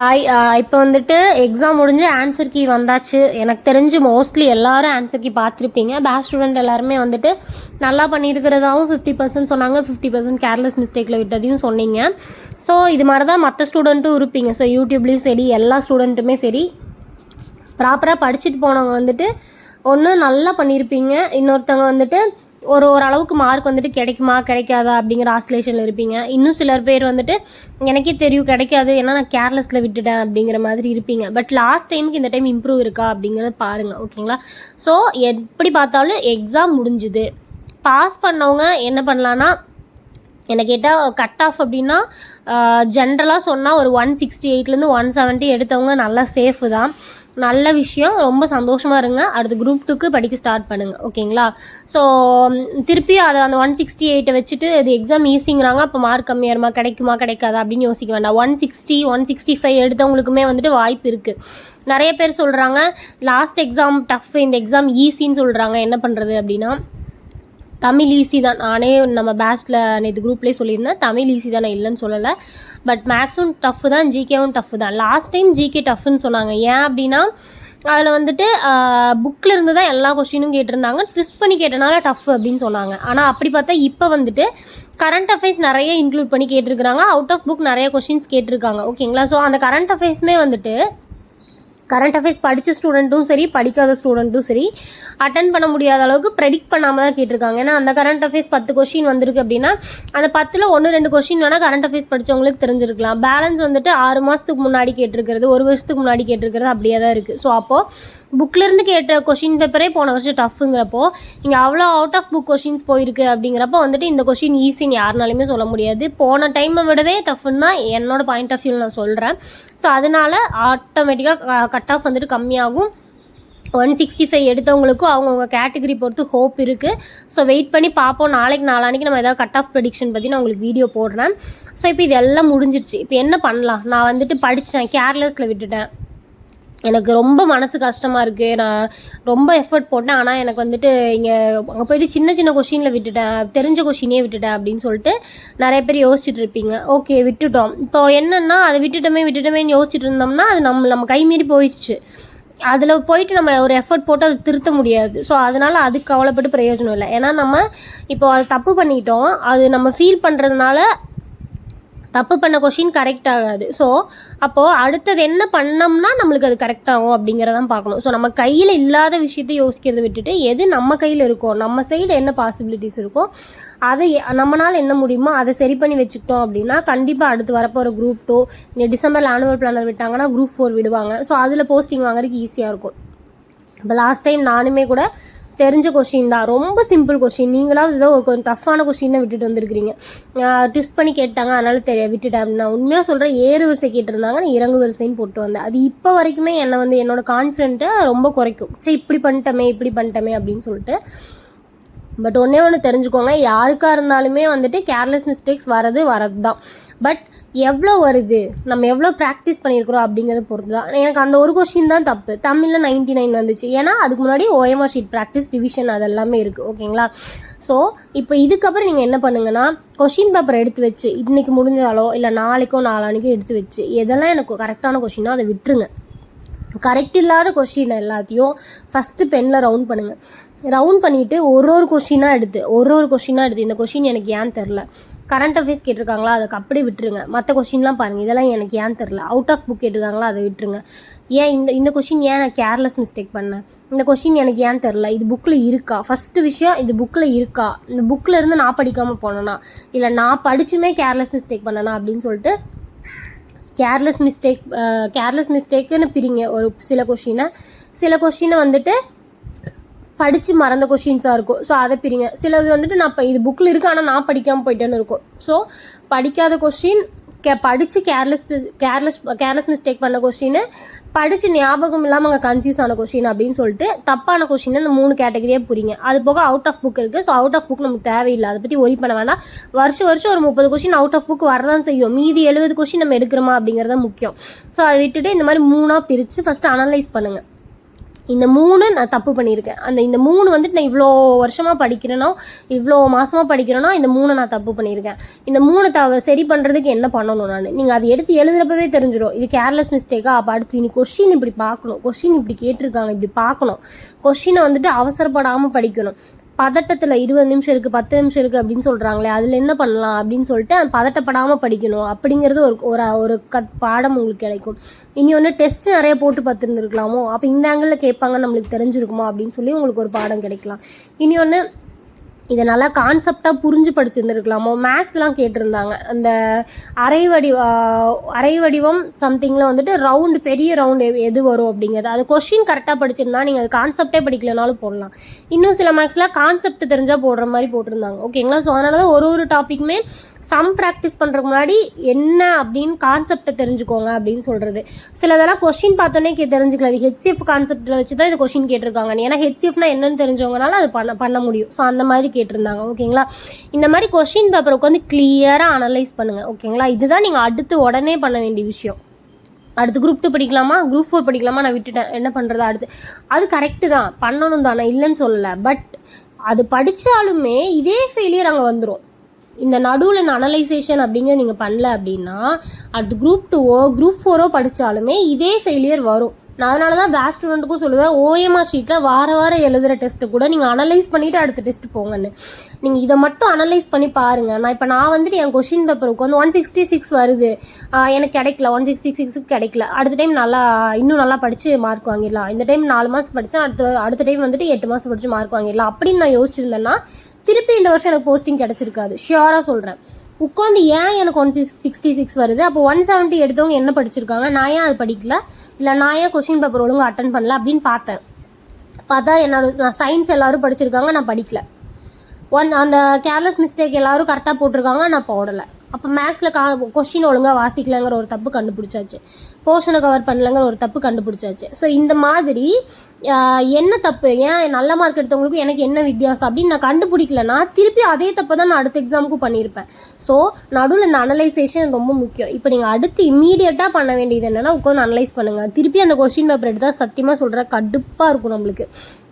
Hi uh, இப்போ வந்துட்டு exam முடிஞ்சு ஆன்சர் கீ வந்தாச்சு. எனக்கு தெரிஞ்சு மோஸ்ட்லி எல்லாரும் ஆன்சர் கீ பார்த்துருப்பீங்க. பேஸ் ஸ்டூடெண்ட் எல்லாருமே வந்துட்டு நல்லா பண்ணியிருக்கிறதாவும் ஃபிஃப்டி பர்சன்ட் சொன்னாங்க. ஃபிஃப்டி பர்சன்ட் கேர்லெஸ் மிஸ்டேக்கில் விட்டதையும் சொன்னீங்க. ஸோ இது மாதிரி தான் மற்ற ஸ்டூடெண்ட்டும் இருப்பீங்க. ஸோ யூடியூப்லேயும் சரி எல்லா ஸ்டூடெண்ட்டுமே சரி. ப்ராப்பராக படிச்சுட்டு போனவங்க வந்துட்டு ஒன்று நல்லா பண்ணியிருப்பீங்க இன்னொருத்தவங்க வந்துட்டு ஒரு ஓரளவுக்கு மார்க் வந்துட்டு கிடைக்குமா கிடைக்காதா அப்படிங்கிற ஆஸ்லேஷனில் இருப்பீங்க. இன்னும் சிலர் பேர் வந்துட்டு எனக்கே தெரியும் கிடைக்காது ஏன்னா நான் கேர்லெஸில் விட்டுட்டேன் அப்படிங்கிற மாதிரி இருப்பீங்க. பட் லாஸ்ட் டைமுக்கு இந்த டைம் இம்ப்ரூவ் இருக்கா அப்படிங்கிறத பாருங்கள் ஓகேங்களா ஸோ எப்படி பார்த்தாலும் எக்ஸாம் முடிஞ்சுது. பாஸ் பண்ணவங்க என்ன பண்ணலான்னா என்ன கேட்டால் கட் ஆஃப் அப்படின்னா ஜென்ரலாக சொன்னால் ஒரு ஒன் சிக்ஸ்டி எயிட்லேருந்து ஒன் செவன்ட்டி எடுத்தவங்க நல்லா சேஃபு தான். நல்ல விஷயம். ரொம்ப சந்தோஷமாக இருங்க. அடுத்து குரூப் டூக்கு படிக்க ஸ்டார்ட் பண்ணுங்கள் ஓகேங்களா? ஸோ திருப்பி அதை அந்த ஒன் சிக்ஸ்டி எயிட்டை வச்சுட்டு இது எக்ஸாம் ஈஸிங்கிறாங்க அப்போ மார்க் கம்மியாருமா கிடைக்குமா? கிடைக்காதா? அப்படின்னு யோசிக்க வேண்டாம். One sixty one sixty five எடுத்தவங்களுக்குமே வந்துட்டு வாய்ப்பு இருக்குது நிறைய பேர் சொல்கிறாங்க லாஸ்ட் எக்ஸாம் டஃப் இந்த எக்ஸாம் ஈஸின்னு சொல்கிறாங்க என்ன பண்ணுறது அப்படின்னா தமிழ் ஈஸி தான். நானே நம்ம பேட்ச்சில் நேற்று குரூப்லேயே சொல்லியிருந்தேன். தமிழ் ஈஸி தான் நான் இல்லைன்னு சொல்லலை. பட் மேக்ஸும் டஃப்பு தான் ஜிகேவும் டஃப்பு தான். லாஸ்ட் டைம் ஜிகே டஃப்னு சொன்னாங்க. ஏன் அப்படின்னா அதில் வந்துட்டு புக்கில் இருந்து தான் எல்லா கொஷினும் கேட்டிருந்தாங்க. ட்விஸ்ட் பண்ணி கேட்டனால டஃப் அப்படின்னு சொன்னாங்க. ஆனால் அப்படி பார்த்தா இப்போ வந்துட்டு கரண்ட் அஃபேர்ஸ் நிறைய இன்க்ளூட் பண்ணி கேட்டிருக்கிறாங்க. அவுட் ஆஃப் புக் நிறைய கொஷின்ஸ் கேட்டிருக்காங்க. ஓகேங்களா ஸோ அந்த கரண்ட் அஃபேர்ஸுமே வந்துட்டு கரண்ட் அஃபேர்ஸ் படித்த ஸ்டூடெண்ட்டும் சரி படிக்காத ஸ்டூடெண்ட்டும் சரி அட்டன் பண்ண முடியாத அளவுக்கு ப்ரெடிக்ட் பண்ணாமல் தான் கேட்டிருக்காங்க. ஏன்னா அந்த கரண்ட் அஃபேர்ஸ் பத்து கொஷின் வந்திருக்கு அப்படின்னா அந்த பத்தில் ஒன்று ரெண்டு கொஷின் வேணால் கரண்ட் அஃபேர்ஸ் படித்தவங்களுக்கு தெரிஞ்சிருக்கலாம். பேலன்ஸ் வந்துட்டு ஆறு மாதத்துக்கு முன்னாடி கேட்டிருக்கிறது ஒரு வருஷத்துக்கு முன்னாடி கேட்டிருக்கிறது அப்படியே தான் இருக்குது ஸோ அப்போது புக்லேருந்து கேட்ட கொஷின் பேப்பரே போன வருஷம் டஃப்புங்கிறப்போ இங்கே அவ்வளோ அவுட் ஆஃப் புக் கொஷின்ஸ் போயிருக்கு அப்படிங்கிறப்போ வந்துட்டு இந்த கொஷின் ஈஸின்னு யாருனாலுமே சொல்ல முடியாது. போன டைமை விடவே டஃப்னு தான் என்னோட பாயிண்ட் ஆஃப் வியூவில் நான் சொல்கிறேன் ஸோ அதனால் ஆட்டோமேட்டிக்காக கட் ஆஃப் வந்துட்டு கம்மியாகும். ஒன் சிக்ஸ்டி ஃபைவ் எடுத்தவங்களுக்கும் அவங்கவுங்க கேட்டகரி பொறுத்து ஹோப் இருக்குது ஸோ வெயிட் பண்ணி பார்ப்போம் நாளைக்கு நாளானிக்கு நம்ம ஏதாவது கட் ஆஃப் ப்ரெடிக்ஷன் பற்றி நான் உங்களுக்கு வீடியோ போடுறேன். ஸோ இப்போ இது எல்லாம் முடிஞ்சிருச்சு. இப்போ என்ன பண்ணலாம்? நான் வந்துட்டு படித்தேன் கேர்லெஸில் விட்டுட்டேன். எனக்கு ரொம்ப மனசு கஷ்டமாக இருக்குது நான் ரொம்ப எஃபர்ட் போட்டேன். ஆனால் எனக்கு வந்துட்டு இங்கே அங்கே போயிட்டு சின்ன சின்ன கொஷினில் விட்டுட்டேன். தெரிஞ்ச கொஷினே விட்டுட்டேன் அப்படின்னு சொல்லிட்டு நிறைய பேர் யோசிச்சுட்டு இருப்பீங்க. ஓகே விட்டுட்டோம். இப்போ என்னென்னா அதை விட்டுட்டோமே விட்டுட்டோமேன்னு யோசிச்சுட்டு இருந்தோம்னா அது நம்ம நம்ம கை மீறி போயிடுச்சு. அதில் போயிட்டு நம்ம ஒரு எஃபர்ட் போட்டு அதை திருத்த முடியாது. ஸோ அதனால் அதுக்கு கவலைப்பட்டு பிரயோஜனம் இல்லை. ஏன்னா நம்ம இப்போ அது தப்பு பண்ணிட்டோம். அது நம்ம ஃபீல் பண்ணுறதுனால தப்பு பண்ண கொஷின் கரெக்ட் ஆகாது. ஸோ அப்போது அடுத்தது என்ன பண்ணோம்னா நம்மளுக்கு அது கரெக்ட் ஆகும் அப்படிங்கிறதான் பார்க்கணும். ஸோ நம்ம கையில் இல்லாத விஷயத்தை யோசிக்கிறத விட்டுட்டு எது நம்ம கையில் இருக்கோ நம்ம சைடு என்ன பாசிபிலிட்டிஸ் இருக்கோ அதை நம்மளால் என்ன முடியுமோ அதை சரி பண்ணி வச்சுக்கிட்டோம் அப்படின்னா கண்டிப்பாக அடுத்து வரப்போகிற குரூப் டூ டிசம்பரில் ஆனுவல் பிளானர் விட்டாங்கன்னா குரூப் ஃபோர் விடுவாங்க. ஸோ அதில் போஸ்டிங் வாங்குறதுக்கு ஈஸியாக இருக்கும். இப்போ லாஸ்ட் டைம் நானுமே கூட தெரிஞ்ச கொஷின் தான். ரொம்ப சிம்பிள் கொஷின் நீங்களாவது ஏதோ ஒரு கொஞ்சம் டஃப்பான கொஷினை விட்டுட்டு வந்திருக்கிறீங்க. ட்விஸ்ட் பண்ணி கேட்டாங்க. அதனால தெரிய விட்டுட்டேன். நான் உண்மையாக சொல்கிறேன் ஏறு வரிசை கேட்டிருந்தாங்க. நான் இறங்கு வரிசைன்னு போட்டு வந்தேன். அது இப்போ வரைக்குமே என்னை வந்து என்னோட கான்ஃபிடென்ட்டை ரொம்ப குறைக்கும். சரி இப்படி பண்ணிட்டமே இப்படி பண்ணிட்டமே அப்படின்னு சொல்லிட்டு பட் ஒன்றே ஒன்று தெரிஞ்சுக்கோங்க யாருக்காக இருந்தாலுமே வந்துட்டு கேர்லெஸ் மிஸ்டேக்ஸ் வரது வரது தான் பட் எவ்வளோ வருது நம்ம எவ்வளோ ப்ராக்டிஸ் பண்ணியிருக்கிறோம் அப்படிங்கிறத பொறுத்து தான் எனக்கு அந்த ஒரு கொஷின் தான் தப்பு. தமிழில் நைன்டி நைன் வந்துச்சு. ஏன்னா அதுக்கு முன்னாடி ஓஎம்ஆர் ஷீட் ப்ராக்டிஸ் டிவிஷன் அதெல்லாமே இருக்குது ஓகேங்களா? ஸோ இப்போ இதுக்கப்புறம் நீங்கள் என்ன பண்ணுங்கன்னா கொஷின் பேப்பர் எடுத்து வச்சு இன்றைக்கி முடிஞ்சாலோ இல்லை நாளைக்கோ நாளானிக்கோ எடுத்து வச்சு எதெல்லாம் எனக்கு கரெக்டான கொஷினோ அதை விட்டுருங்க. கரெக்ட் இல்லாத கொஷின் எல்லாத்தையும் ஃபஸ்ட்டு பெனில் ரவுண்ட் பண்ணுங்கள் ரவுண்ட் பண்ணிவிட்டு ஒரு ஒரு கொஷினாக எடுத்து ஒரு ஒரு கொஸ்டினாக எடுத்து. இந்த கொஷின் எனக்கு ஏன் தெரில கரண்ட் அஃபேர்ஸ் கேட்டிருக்காங்களா? அதுக்கு அப்படியே விட்டுருங்க. மற்ற கொஸ்டின்லாம் பாருங்கள் இதெல்லாம் எனக்கு ஏன் தெரில அவுட் ஆஃப் புக் கேட்டிருக்காங்களா? அதை விட்டுருங்க. ஏன் இந்த இந்த கொஷின் ஏன் நான் கேர்லெஸ் மிஸ்டேக் பண்ணேன்? இந்த கொஷின் எனக்கு ஏன் தெரில இது புக்கில் இருக்கா? ஃபஸ்ட்டு விஷயம் இது புக்கில் இருக்கா? இந்த புக்கில் இருந்து நான் படிக்காமல் போனேன்னா இல்லை நான் படிச்சுமே கேர்லெஸ் மிஸ்டேக் பண்ணனா? அப்படின்னு சொல்லிட்டு கேர்லெஸ் மிஸ்டேக் கேர்லெஸ் மிஸ்டேக்குன்னு பிரிங்க. ஒரு சில கொஷினை சில கொஷினை வந்துட்டு படித்து மறந்த கொஷின்ஸாக இருக்கும். ஸோ அதை பிரிங்க. சிலது வந்துட்டு நான் இப்போ இது புக்கில் இருக்கு ஆனால் நான் படிக்காமல் போயிட்டேன்னு இருக்கும். ஸோ படிக்காத கொஷின் கே படித்து கேர்லெஸ் கேர்லெஸ் கேர்லெஸ் மிஸ்டேக் பண்ண கொஷின் படித்து ஞாபகம் இல்லாமல் அங்கே கன்ஃபியூஸ் ஆன கொஷின் அப்படின்னு சொல்லிட்டு தப்பான கொஷின் இந்த மூணு கேட்டகரியாக புரியுங்க அது போக அவுட் ஆஃப் புக் இருக்குது ஸோ அவுட் ஆஃப் புக் நமக்கு தேவையில்லை. அதை பற்றி ஒரி பண்ண வேணாம். வருஷம் வருஷம் ஒரு முப்பது கொஷின் அவுட் ஆஃப் புக் வரதான் செய்யும். மீதி எழுபது கொஷின் நம்ம எடுக்கிறோமா அப்படிங்கிறது முக்கியம். ஸோ அதை விட்டுட்டு இந்த மாதிரி மூணாக பிரித்து ஃபஸ்ட்டு அனலைஸ் பண்ணுங்கள் இந்த மூணு நான் தப்பு பண்ணியிருக்கேன். அந்த இந்த மூணு வந்துட்டு நான் இவ்வளோ வருஷமாக படிக்கிறேனோ இவ்வளோ மாதமாக படிக்கிறேன்னா இந்த மூணை நான் தப்பு பண்ணியிருக்கேன். இந்த மூணு தவ சரி பண்ணுறதுக்கு என்ன பண்ணணும் நான்? நீங்கள் அதை எடுத்து எழுதுறப்பவே தெரிஞ்சிடும் இது கேர்லெஸ் மிஸ்டேக்கா அப்போ அடுத்து இனி கொஷின் இப்படி பார்க்கணும். கொஷின் இப்படி கேட்டிருக்காங்க இப்படி பார்க்கணும். கொஷினை வந்துட்டு அவசரப்படாமல் படிக்கணும். பதட்டத்தில் இருபது நிமிஷம் இருக்குது பத்து நிமிஷம் இருக்குது அப்படின்னு சொல்கிறாங்களே அதில் என்ன பண்ணலாம் அப்படின்னு சொல்லிட்டு பதட்டப்படாமல் படிக்கணும். அப்படிங்கிறது ஒரு ஒரு ஒரு கத் பாடம் உங்களுக்கு கிடைக்கும். இனி ஒன்று டெஸ்ட் நிறைய போட்டு பார்த்துருந்துருக்கலாமோ? அப்போ இந்த ஆங்கிளில் கேட்பாங்க நம்மளுக்கு தெரிஞ்சிருக்குமா அப்படின்னு சொல்லி உங்களுக்கு ஒரு பாடம் கிடைக்கலாம். இனி ஒன்று இதை நல்லா கான்செப்டாக புரிஞ்சு படிச்சிருந்துருக்கலாமோ? மேக்ஸ்லாம் கேட்டிருந்தாங்க. அந்த அரை வடி அரை வடிவம் சம்திங்கில் வந்துட்டு ரவுண்டு பெரிய ரவுண்டு எது வரும் அப்படிங்கிறது. அது கொஷின் கரெக்டாக படிச்சிருந்தா நீங்கள் அது கான்செப்டே படிக்கலனாலும் போடலாம். இன்னும் சில மேக்ஸில் கான்செப்ட் தெரிஞ்சால் போடுற மாதிரி போட்டிருந்தாங்க. ஓகேங்களா ஸோ அதனால தான் ஒரு ஒரு டாப்பிக்குமே சம் ப்ராக்டிஸ் பண்ணுறதுக்கு முன்னாடி என்ன அப்படின்னு கான்செப்டை தெரிஞ்சுக்கோங்க அப்படின்னு சொல்கிறது சிலதெல்லாம் கொஷின் பார்த்தோன்னே கே தெரிஞ்சுக்கலாம் இது ஹெச்சிஎஃப் கான்செப்டில் வச்சு தான் இது கொஷின் கேட்டிருக்காங்க. ஏன்னா ஹெச்சிஎஃப்னா என்னன்னு தெரிஞ்சவங்கனால அது பண்ண பண்ண முடியும். ஸோ அந்த மாதிரி கேட்டிருந்தாங்க. ஓகேங்களா இந்த மாதிரி கொஷின் பேப்பர் உட்காந்து கிளியராக அனலைஸ் பண்ணுங்கள் ஓகேங்களா இதுதான் நீங்கள் அடுத்து உடனே பண்ண வேண்டிய விஷயம். அடுத்து குரூப் டூ படிக்கலாமா? குரூப் ஃபோர் படிக்கலாமா? நான் விட்டுட்டேன். என்ன பண்ணுறது அடுத்து? அது கரெக்டு தான். பண்ணணும் தான். நான் இல்லைன்னு சொல்லலை. பட் அது படித்தாலுமே இதே ஃபெயிலியர் அங்கே வந்துடும் இந்த நடுவில் இந்த அனலைசேஷன் அப்படிங்கிறது நீங்கள் பண்ணல அப்படின்னா அடுத்து குரூப் டூவோ குரூப் ஃபோரோ படித்தாலுமே இதே ஃபெயிலியர் வரும். நான் அதனால தான் பேஸ்ட் ஸ்டூடெண்ட்டுக்கும் சொல்லுவேன் ஓஎம்ஆர் ஷீட்டில் வார வாரம் எழுதுகிற டெஸ்ட்டு கூட நீங்கள் அனலைஸ் பண்ணிவிட்டு அடுத்த டெஸ்ட் போங்கன்னு. நீங்கள் இதை மட்டும் அனலைஸ் பண்ணி பாருங்கள் நான் இப்போ நான் வந்துட்டு என் கொஷின் பேப்பருக்கு வந்து ஒன் சிக்ஸ்டி சிக்ஸ் வருது எனக்கு கிடைக்கல. ஒன் சிக்ஸ்டி சிக்ஸுக்கு கிடைக்கல. அடுத்த டைம் நல்லா இன்னும் நல்லா படித்து மார்க் வாங்கிடலாம். இந்த டைம் நாலு மாதம் படித்தேன் அடுத்த அடுத்த டைம் வந்துட்டு எட்டு மாதம் படித்து மார்க் வாங்கிடலாம். அப்படின்னு நான் யோசிச்சிருந்தேன்னா திருப்பி இந்த வருஷம் எனக்கு போஸ்டிங் கிடச்சிருக்காது. ஷியோராக சொல்கிறேன் உட்காந்து ஏன் எனக்கு ஒன் சிக்ஸ் சிக்ஸ்டி சிக்ஸ் வருது? அப்போ ஒன் செவன்ட்டி எடுத்தவங்க என்ன படிச்சிருக்காங்க? நான் ஏன் அது படிக்கல? இல்லை நான் ஏன் கொஷின் பேப்பர் ஒழுங்காக அட்டன் பண்ணல? அப்படின்னு பார்த்தேன். பார்த்தா என்னோட நான் சயின்ஸ் எல்லோரும் படிச்சிருக்காங்க நான் படிக்கல. ஒன் அந்த கேர்லெஸ் மிஸ்டேக் எல்லாரும் கரெக்டாக போட்டிருக்காங்க நான் போடலை. அப்போ மேக்ஸில் கா கொஷின் ஒழுங்காக வாசிக்கலங்கிற ஒரு தப்பு கண்டுபிடிச்சாச்சு. போர்ஷனை கவர் பண்ணலங்கிற ஒரு தப்பு கண்டுபிடிச்சாச்சு. ஸோ இந்த மாதிரி என்ன தப்பு? ஏன் நல்ல மார்க் எடுத்தவங்களுக்கும் எனக்கு என்ன வித்தியாசம்? அப்படின்னு நான் கண்டுபிடிக்கலனா திருப்பி அதே தப்பை தான் நான் அடுத்த எக்ஸாமுக்கும் பண்ணியிருப்பேன். ஸோ நடுவில் இந்த அனலைசேஷன் ரொம்ப முக்கியம். இப்போ நீங்கள் அடுத்து இம்மீடியட்டாக பண்ண வேண்டியது என்னென்னா உட்காந்து அனலைஸ் பண்ணுங்கள் திருப்பி அந்த கொஷின் பேப்பர் எடுத்தால் சத்தியமாக சொல்கிற கடுப்பாக இருக்கும் நம்மளுக்கு.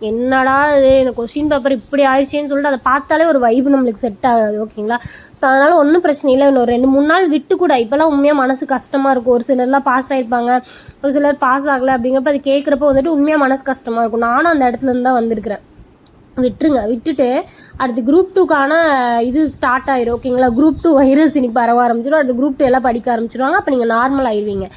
என்னடா இது இந்த கொஷின் பேப்பர் இப்படி ஆயிடுச்சேன்னு சொல்லிட்டு அதை பார்த்தாலே ஒரு வைப் நம்மளுக்கு செட் ஆகாது ஓகேங்களா ஸோ அதனால் ஒன்றும் பிரச்சனை இல்லை. இன்னும் ரெண்டு மூணு நாள் விட்டு கூட இப்போலாம் உண்மையாக மனசு கஷ்டமாக இருக்கும். ஒரு சிலர்லாம் பாஸ் ஆகிருப்பாங்க ஒரு சிலர் பாஸ் ஆகலை அப்படிங்கிறப்ப அது கேட்குறப்ப வந்துட்டு உண்மையாக மனசு கஷ்டமாக இருக்கும். நானும் அந்த இடத்துல இருந்து தான் வந்திருக்கிறேன். விட்டுருங்க. விட்டுட்டு அடுத்து குரூப் டூக்கான இது ஸ்டார்ட் ஆயிரும். ஓகேங்களா குரூப் டூ வைரஸ் இனி பரவ ஆரம்பிச்சிடும் அடுத்து குரூப் டூ எல்லாம் படிக்க ஆரம்பிச்சிருவாங்க. அப்போ நீங்கள் நார்மல் ஆயிடுவீங்க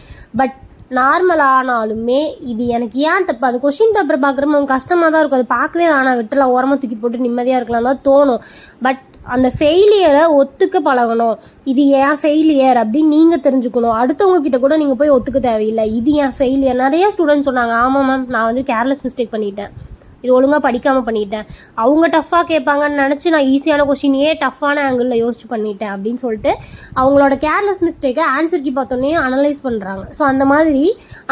பட் நார்மல் ஆனாலுமே இது எனக்கு ஏன் தப்பு? அது கொஷின் பேப்பர் பார்க்குறப்ப கஷ்டமாக தான் இருக்கும். அது பார்க்கவே ஆனால் விட்டுலாம் ஓரமாக தூக்கி போட்டு நிம்மதியாக இருக்கலாம் தான் தோணும். பட் அந்த ஃபெயிலியரை ஒத்துக்க பழகணும். இது ஏன் ஃபெயிலியர் அப்படின்னு நீங்கள் தெரிஞ்சுக்கணும். அடுத்தவங்க கிட்ட கூட நீங்கள் போய் ஒத்துக்க தேவையில்லை. இது ஏன் ஃபெயிலியர் நிறைய ஸ்டூடெண்ட்ஸ் சொன்னாங்க ஆமாம் மேம் நான் வந்து கேர்லெஸ் மிஸ்டேக் பண்ணிட்டேன். இது ஒழுங்காக படிக்காமல் பண்ணிட்டேன். அவங்க டஃப்பாக கேட்பாங்கன்னு நினச்சி நான் ஈஸியான கொஷினையே டஃப்பான ஆங்கிளில் யோசிச்சு பண்ணிட்டேன் அப்படின்னு சொல்லிட்டு அவங்களோட கேர்லெஸ் மிஸ்டேக்கை ஆன்சர் கி பார்த்தோன்னே அனலைஸ் பண்ணுறாங்க ஸோ அந்த மாதிரி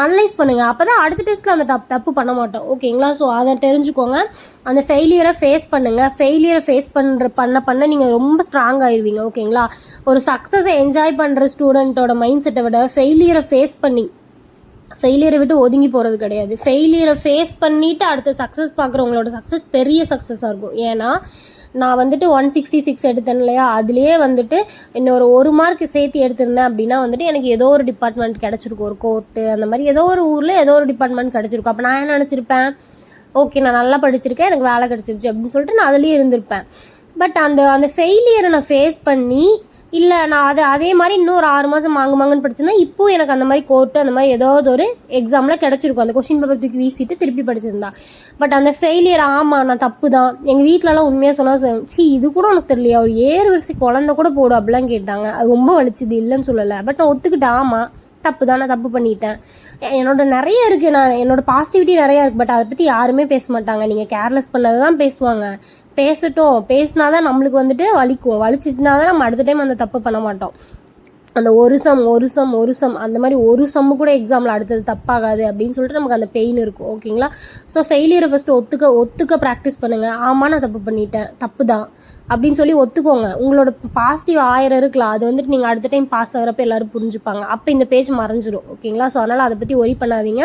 அனலைஸ் பண்ணுங்கள் அப்போ தான் அடுத்த டெஸ்ட்டில் அந்த தப் தப்பு பண்ண மாட்டோம். ஓகேங்களா ஸோ அதை தெரிஞ்சுக்கோங்க. அந்த ஃபெயிலியரை ஃபேஸ் பண்ணுங்கள் ஃபெயிலியரை ஃபேஸ் பண்ணுற பண்ண பண்ண நீங்கள் ரொம்ப ஸ்ட்ராங் ஆயிடுவீங்க ஓகேங்களா ஒரு சக்ஸஸை என்ஜாய் பண்ணுற ஸ்டூடெண்ட்டோட மைண்ட் செட்டை விட ஃபெயிலியரை ஃபேஸ் பண்ணி ஃபெயிலியரை விட்டு ஒதுங்கி போகிறது கிடையாது. ஃபெயிலியரை ஃபேஸ் பண்ணிவிட்டு அடுத்த சக்ஸஸ் பார்க்குறவங்களோட சக்ஸஸ் பெரிய சக்ஸஸாக இருக்கும். ஏன்னா நான் வந்துட்டு ஒன் சிக்ஸ்டி சிக்ஸ் எடுத்தேன் இல்லையா? அதுலேயே வந்துட்டு இன்னொரு ஒரு மார்க் சேர்த்து எடுத்திருந்தேன் அப்படின்னா வந்துட்டு எனக்கு ஏதோ ஒரு டிபார்ட்மெண்ட் கிடச்சிருக்கும். ஒரு கோர்ட்டு அந்த மாதிரி ஏதோ ஒரு ஊரில் ஏதோ ஒரு டிபார்ட்மெண்ட் கிடச்சிருக்கும். அப்போ நான் என்ன நினச்சிருப்பேன்? ஓகே நான் நல்லா படிச்சிருக்கேன் எனக்கு வேலை கிடச்சிருச்சு அப்படின்னு சொல்லிட்டு நான் அதுலேயே இருந்திருப்பேன். பட் அந்த அந்த ஃபெயிலியரை நான் ஃபேஸ் பண்ணி இல்லை நான் அதை அதே மாதிரி இன்னும் ஒரு ஆறு மாதம் மாங்கு மாங்குன்னு படிச்சிருந்தா இப்போ எனக்கு அந்த மாதிரி கோர்ட்டு அந்த மாதிரி ஏதாவது ஒரு எக்ஸாமில் கிடச்சிருக்கும். அந்த கொஷின் பேப்பர் தூக்கி வீசிட்டு திருப்பி படிச்சிருந்தா. பட் அந்த ஃபெயிலியர் ஆமாம் நான் தப்பு தான் எங்கள் வீட்டிலலாம் உண்மையாக சொன்னால் சி இது கூட உனக்கு தெரியலையா? ஒரு ஏறு வரிசை குழந்தை கூட போடும் அப்படிலாம் கேட்டாங்க. அது ரொம்ப வலிச்சுது இல்லைன்னு சொல்லலை. பட் நான் ஒத்துக்கிட்டேன் ஆமாம் தப்பு தான் நான் தப்பு பண்ணிட்டேன். என்னோட நிறைய இருக்குது நான் என்னோட பாசிட்டிவிட்டி நிறையா இருக்குது பட் அதை பற்றி யாருமே பேச மாட்டாங்க. நீங்கள் கேர்லெஸ் பண்ணது தான் பேசுவாங்க. பேசட்டும். பேசினா தான் நம்மளுக்கு வந்துட்டு வலிக்கும். வலிச்சிச்சுனா தான் நம்ம அடுத்த டைம் அந்த தப்பு பண்ண மாட்டோம். அந்த ஒரு சம் ஒரு சம் ஒரு சம் அந்த மாதிரி ஒரு சம்மு கூட எக்ஸாமில் அடுத்தது தப்பாகாது அப்படின்னு சொல்லிட்டு நமக்கு அந்த பெயின் இருக்கும் ஓகேங்களா ஸோ ஃபெயிலியரை ஃபஸ்ட்டு ஒத்துக்க ஒத்துக்க ப்ராக்டிஸ் பண்ணுங்கள் ஆமாம் நான் தப்பு பண்ணிட்டேன். தப்பு தான். அப்படின்னு சொல்லி ஒத்துக்கோங்க. உங்களோட பாசிட்டிவ் ஆயிரம் இருக்கலாம். அது வந்துட்டு நீங்கள் அடுத்த டைம் பாஸ் ஆகிறப்ப எல்லாரும் புரிஞ்சுப்பாங்க. அப்போ இந்த பேஜ் மறைஞ்சிரும் ஓகேங்களா ஸோ அதனால் அதை பற்றி ஒரி பண்ணாதீங்க.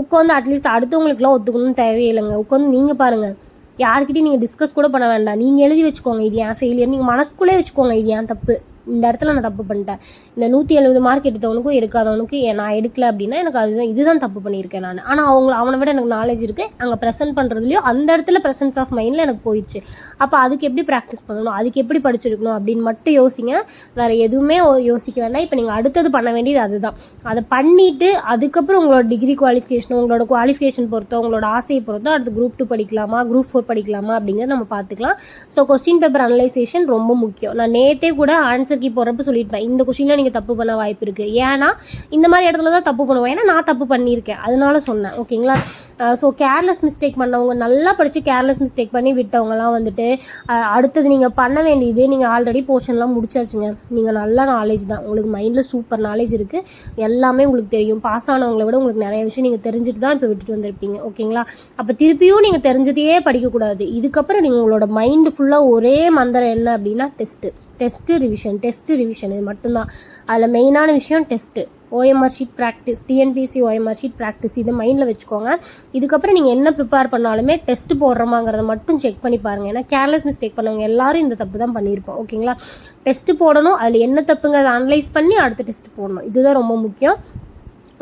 உட்காந்து அட்லீஸ்ட் அடுத்தவங்களுக்குலாம் ஒத்துக்கணும்னு தேவையில்லைங்க உட்காந்து நீங்கள் பாருங்கள் யார்கிட்டையும் நீங்கள் டிஸ்கஸ் கூட பண்ண வேண்டாம். நீங்கள் எழுதி வச்சுக்கோங்க. இது ஏன் ஃபெயிலியர் நீங்கள் மனசுக்குள்ளே வச்சுக்கோங்க. இது ஏன் தப்பு. இந்த இடத்துல நான் தப்பு பண்ணிட்டேன். இந்த நூற்றி எழுபது மார்க் எடுத்தவனுக்கும் எடுக்காதவனுக்கும் நான் எடுக்கல அப்படின்னா எனக்கு அதுதான் இதுதான் தப்பு பண்ணியிருக்கேன் நான். ஆனால் அவங்க அவனை விட எனக்கு நாலேஜ் இருக்குது அங்கே ப்ரெசென்ட் பண்ணுறதுலையோ அந்த இடத்துல ப்ரெசன்ஸ் ஆஃப் மைண்டில் எனக்கு போயிடுச்சு. அப்போ அதுக்கு எப்படி ப்ராக்டிஸ் பண்ணணும்? அதுக்கு எப்படி படிச்சிருக்கணும்? அப்படின்னு மட்டும் யோசிங்க. வேறு எதுவுமே யோசிக்க வேண்டாம். இப்போ நீங்கள் அடுத்தது பண்ண வேண்டியது அதுதான். அதை பண்ணிவிட்டு அதுக்கப்புறம் உங்களோட டிகிரி குவாலிஃபிகேஷன் உங்களோட குவாலிஃபிகேஷன் பொறுத்தோ உங்களோட ஆசையை பொறுத்தோ அடுத்து குரூப் டூ படிக்கலாமா குரூப் ஃபோர் படிக்கலாமா அப்படிங்கிறத நம்ம பார்த்துக்கலாம். ஸோ கொஸ்டின் பேப்பர் அனலைசேஷன் ரொம்ப முக்கியம். நான் நேற்றே கூட ஆன்சர் கீ போடுறப்ப சொல்லியிருப்பேன். இந்த கொஷினில் நீங்கள் தப்பு பண்ண வாய்ப்பு இருக்குது ஏன்னா இந்த மாதிரி இடத்துல தான் தப்பு பண்ணுவோம். ஏன்னா நான் தப்பு பண்ணியிருக்கேன். அதனால சொன்னேன். ஓகேங்களா? ஸோ கேர்லெஸ் மிஸ்டேக் பண்ணவங்க நல்லா படித்து கேர்லெஸ் மிஸ்டேக் பண்ணி விட்டவங்கலாம் வந்துட்டு அடுத்தது நீங்கள் பண்ண வேண்டியது நீங்கள் ஆல்ரெடி போர்ஷன்லாம் முடிச்சாச்சுங்க. நீங்கள் நல்ல நாலேஜ் தான். உங்களுக்கு மைண்டில் சூப்பர் நாலேஜ் இருக்குது எல்லாமே உங்களுக்கு தெரியும். பாஸ் ஆனவங்களை விட உங்களுக்கு நிறைய விஷயம் நீங்கள் தெரிஞ்சுட்டு தான் இப்போ விட்டுட்டு வந்திருப்பீங்க. ஓகேங்களா? அப்போ திருப்பியும் நீங்கள் தெரிஞ்சதையே படிக்கக்கூடாது. இதுக்கப்புறம் நீங்கள் உங்களோட மைண்டு ஃபுல்லாக ஒரே மந்திரம் என்ன அப்படின்னா test test revision test revision இது மட்டும்தான். அதில் மெயினான விஷயம் test OMR sheet practice TNPSC OMR sheet practice இதை மைண்டில் வச்சுக்கோங்க. இதுக்கப்புறம் நீங்கள் என்ன ப்ரிப்பேர் பண்ணாலுமே டெஸ்ட் போடுறோமாங்கிறத மட்டும் செக் பண்ணி பாருங்கள் ஏன்னா கேர்லெஸ் மிஸ்டேக் பண்ணவங்க எல்லாரும் இந்த தப்பு தான் பண்ணியிருப்போம். ஓகேங்களா டெஸ்ட்டு போடணும் அதில் என்ன தப்புங்கிறத அனலைஸ் பண்ணி அடுத்த டெஸ்ட் போடணும். இதுதான் ரொம்ப முக்கியம்.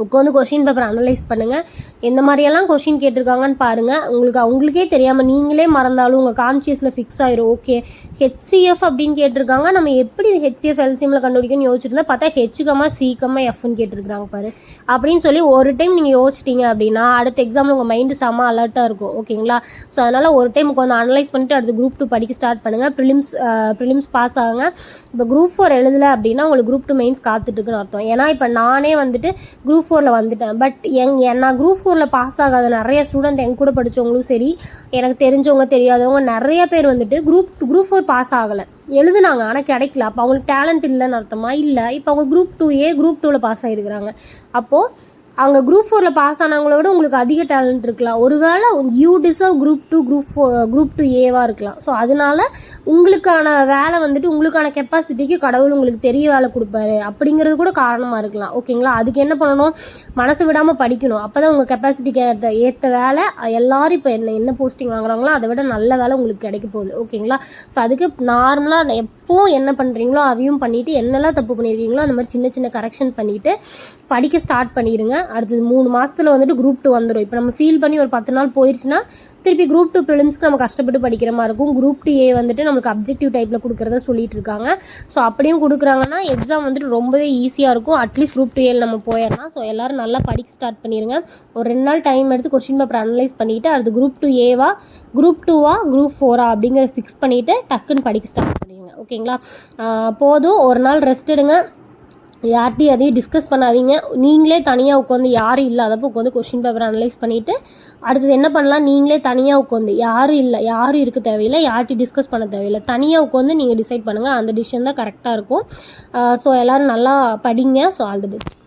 உட்காந்து கொஷின் பேப்பர் அனலைஸ் பண்ணுங்கள் எந்த மாதிரியெல்லாம் கொஷின் கேட்டிருக்காங்கன்னு பாருங்கள் உங்களுக்கு அவங்களுக்கே தெரியாமல் நீங்களே மறந்தாலும் உங்கள் கான்ஷியஸில் ஃபிக்ஸ் ஆயிரும். ஓகே ஹெச்சிஎஃப் அப்படின்னு கேட்டிருக்காங்க. நம்ம எப்படி ஹெச்சிஎஃப் எல்சிஎம்ல கண்டுபிடிக்கணும்னு யோசிச்சிருந்தா பார்த்தா ஹெச்சுக்கமா சீக்கமா எஃப்னு கேட்டிருக்காங்க பாரு. அப்படின்னு சொல்லி ஒரு டைம் நீங்கள் யோசிச்சிட்டிங்க அப்படின்னா அடுத்த எக்ஸாமில் உங்கள் மைண்டு செம்ம அலர்ட்டாக இருக்கும். ஓகேங்களா ஸோ அதனால் ஒரு டைம் உட்காந்து அனலைஸ் பண்ணிட்டு அடுத்து குரூப் டூ படிக்க ஸ்டார்ட் பண்ணுங்கள் ப்ரிலிம்ஸ் ப்ரிலிம்ஸ் பாஸ் ஆகுங்க. இப்போ குரூப் ஃபோர் எழுதலை அப்படின்னா உங்களுக்கு குரூப் டூ மெயின்ஸ் காத்துட்ருக்குன்னு அர்த்தம். ஏன்னா இப்போ நானே வந்துட்டு குரூப் ஃபோரில் வந்துட்டேன். பட் எங் நான் குரூப் ஃபோரில் பாஸ் ஆகாத நிறைய ஸ்டூடெண்ட் எங்க கூட படித்தவங்களும் சரி எனக்கு தெரிஞ்சவங்க தெரியாதவங்க நிறைய பேர் வந்துட்டு குரூப் குரூப் ஃபோர் பாஸ் ஆகலை. எழுதுனாங்க ஆனால் கிடைக்கல. அப்போ அவங்களுக்கு டேலண்ட் இல்லைன்னு அர்த்தமா? இல்லை. இப்போ அவங்க குரூப் டூ ஏ குரூப் டூவில் பாஸ் ஆகிருக்கிறாங்க அப்போது அவங்க குரூப் ஃபோரில் பாஸ் ஆனவங்கள விட உங்களுக்கு அதிக டேலண்ட் இருக்கலாம். ஒருவேளை you deserve group two group four group two ஏவாக இருக்கலாம். ஸோ அதனால உங்களுக்கான வேலை வந்துட்டு உங்களுக்கான கெப்பாசிட்டிக்கு கடவுள் உங்களுக்கு பெரிய வேலை கொடுப்பாரு. அப்படிங்கிறது கூட காரணமாக இருக்கலாம். ஓகேங்களா அதுக்கு என்ன பண்ணணும்? மனசு விடாமல் படிக்கணும். அப்போ தான் உங்கள் கெப்பாசிட்டிக்கு ஏற்ற ஏற்ற வேலை எல்லாரும் இப்போ என்ன என்ன போஸ்டிங் வாங்குறாங்களோ அதை விட நல்ல வேலை உங்களுக்கு கிடைக்க போகுது. ஓகேங்களா ஸோ அதுக்கு நார்மலாக எப்போவும் என்ன பண்ணுறீங்களோ அதையும் பண்ணிவிட்டு என்னெல்லாம் தப்பு பண்ணியிருக்கீங்களோ அந்த மாதிரி சின்ன சின்ன கரெக்ஷன் பண்ணிவிட்டு படிக்க ஸ்டார்ட் பண்ணிடுங்க அடுத்தது மூணு மாதத்தில் வந்துட்டு குரூப் டூ வந்துடும் இப்போ நம்ம ஃபீல் பண்ணி ஒரு பத்து நாள் போயிடுச்சுன்னா திருப்பி குரூப் டூ ப்ரிலிம்ஸ்க்கு நம்ம கஷ்டப்பட்டு படிக்கிற மாதிரி இருக்கும். குரூப் டூ ஏ வந்துட்டு நம்மளுக்கு அப்ஜெக்டிவ் டைப்பில் கொடுக்குறத சொல்லிட்டு இருக்காங்க. ஸோ அப்படியும் கொடுக்குறாங்கன்னா எக்ஸாம் வந்துட்டு ரொம்பவே ஈஸியாக இருக்கும். அட்லீஸ்ட் குரூப் டூ ஏல நம்ம போயிடலாம். ஸோ எல்லோரும் நல்லா படிக்க ஸ்டார்ட் பண்ணிடுங்க ஒரு ரெண்டு நாள் டைம் எடுத்து கொஸ்டின் பேப்பர் அனலைஸ் பண்ணிவிட்டு அடுத்து குரூப் டூ ஏவா குரூப் டூவா குரூப் ஃபோரா அப்படிங்கிறத ஃபிக்ஸ் பண்ணிவிட்டு டக்குன்னு படிக்க ஸ்டார்ட் பண்ணிடுங்க ஓகேங்களா போதும். ஒரு நாள் ரெஸ்ட் எடுங்க. யார்கிட்டையும் அதையும் டிஸ்கஸ் பண்ணாதீங்க. நீங்களே தனியாக உட்காந்து யாரும் இல்லாதப்போ உட்காந்து கொஷின் பேப்பர் அனலைஸ் பண்ணிவிட்டு அடுத்தது என்ன பண்ணலாம்? நீங்களே தனியாக உட்காந்து யாரும் இல்லை யாரும் இருக்க தேவையில்லை யார்கிட்டையும் டிஸ்கஸ் பண்ண தேவையில்லை. தனியாக உட்காந்து நீங்கள் டிசைட் பண்ணுங்கள் அந்த டிசிஷன் தான் கரெக்டாக இருக்கும். ஸோ எல்லோரும் நல்லா படிங்க. So all the best